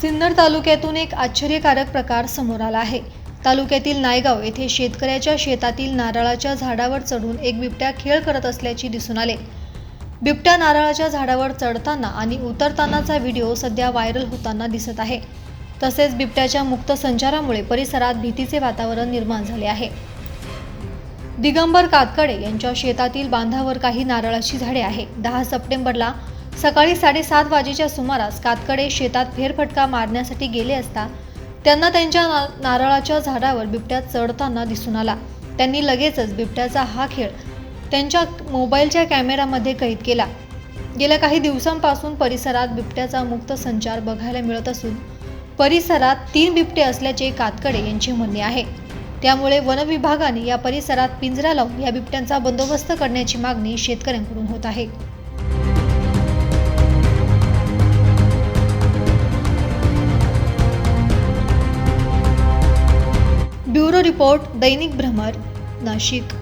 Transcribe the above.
सिन्नर तालुक्यातून एक आश्चर्यकारक प्रकार समोर आला आहे. तालुक्यातील नायगाव येथे शेतकऱ्याच्या शेतातील नारळाच्या झाडावर चढून एक बिबट्या खेळ करत असल्याचे दिसून आले. बिबट्या नारळाच्या झाडावर चढताना आणि उतरतानाचा व्हिडिओ सध्या व्हायरल होताना दिसत आहे. तसेच बिबट्याच्या मुक्त संचारामुळे परिसरात भीतीचे वातावरण निर्माण झाले आहे. दिगंबर कातकडे यांच्या शेतातील बांधावर काही नारळाची झाडे आहे. दहा सप्टेंबरला सकाळी साडेसात वाजेच्या सुमारास कातकडे शेतात फेरफटका मारण्यासाठी गेले असता त्यांना त्यांच्या ना नारळाच्या झाडावर बिबट्या चढताना दिसून आला. त्यांनी लगेचच बिबट्याचा हा खेळ त्यांच्या मोबाईलच्या कॅमेरामध्ये कैद केला. गेल्या काही दिवसांपासून परिसरात बिबट्याचा मुक्त संचार बघायला मिळत असून परिसरात तीन बिबटे असल्याचे कातकडे यांचे म्हणणे आहे. त्यामुळे वनविभागाने या परिसरात पिंजरा लावून या बिबट्यांचा बंदोबस्त करण्याची मागणी शेतकऱ्यांकडून होत आहे. ब्युरो रिपोर्ट दैनिक भ्रमर नाशिक.